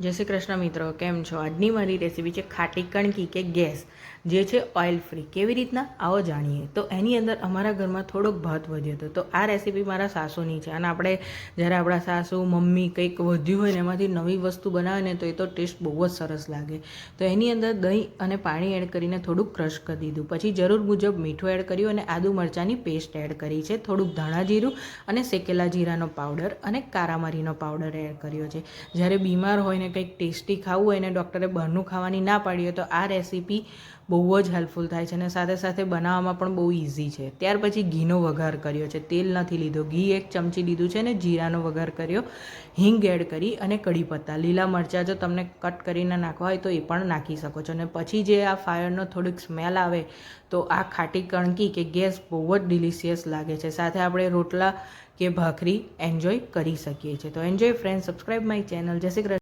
જય શ્રી કૃષ્ણ મિત્રો કેમ છો? આજની મારી રેસીપી છે ખાટી કણકી કે ગેસ. જે છે ઓઇલ ફ્રી કેવી રીતના? આવો જાણીએ. તો એની અંદર અમારા ઘરમાં થોડોક ભાત વધ્યો હતો. તો આ રેસીપી મારા સાસુની છે. અને આપણે જ્યારે આપણા સાસુ, મમ્મી કંઈક વધ્યું હોય ને એમાંથી નવી વસ્તુ બનાવે ને તો એ તો ટેસ્ટ બહુ જ સરસ લાગે. તો એની અંદર દહીં અને પાણી એડ કરીને થોડુંક ક્રશ કરી દીધું. પછી જરૂર મુજબ મીઠું એડ કર્યું અને આદુ મરચાંની પેસ્ટ એડ કરી છે. થોડુંક ધાણા જીરું અને શેકેલા જીરાનો પાવડર અને કારામરીનો પાવડર એડ કર્યો છે. જ્યારે બીમાર હોય ને કંઈક ટેસ્ટી ખાવું હોય ને ડૉક્ટરે બહારનું ખાવાની ના પાડી હોય તો આ રેસીપી બહુ જ હેલ્પફુલ થાય છે અને સાથે સાથે બનાવવામાં પણ બહુ ઇઝી છે. ત્યાર પછી ઘીનો વઘાર કર્યો છે. તેલ નથી લીધો. ઘી એક ચમચી લીધું છે ને જીરાનો વઘાર કર્યો. હિંગ એડ કરી અને કઢી પત્તા. લીલા મરચાં જો તમને કટ કરીને નાખવા હોય તો એ પણ નાખી શકો છો. અને પછી જે આ ફાયરનો થોડીક સ્મેલ આવે તો આ ખાટી કણકી કે ગેસ બહુ જ ડિલિશિયસ લાગે છે. સાથે આપણે રોટલા કે ભાખરી એન્જોય કરી શકીએ છીએ. તો enjoy friend subscribe my channel Jai Shri Krishna.